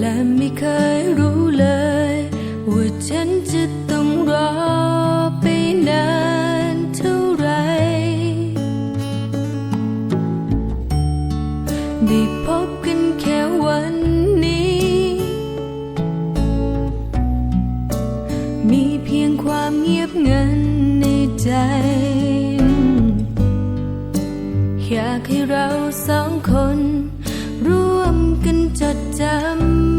และไม่เคยรู้เลย ว่าฉันจะต้องรอไปนานเท่าไรได้พบกันแค่วันนี้ มีเพียงความเงียบเงันในใจ อยากให้เราสองคน ร่วมกันจดจำ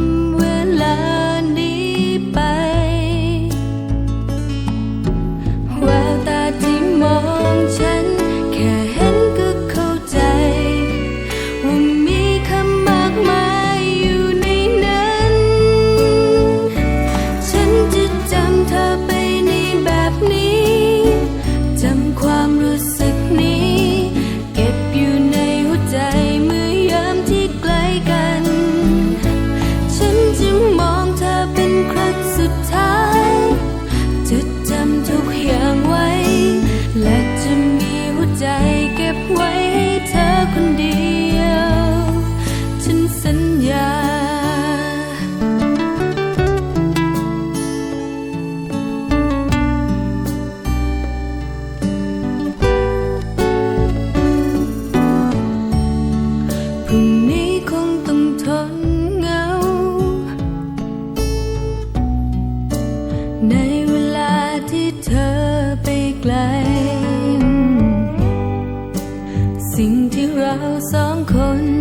สิ่งที่เราสองคน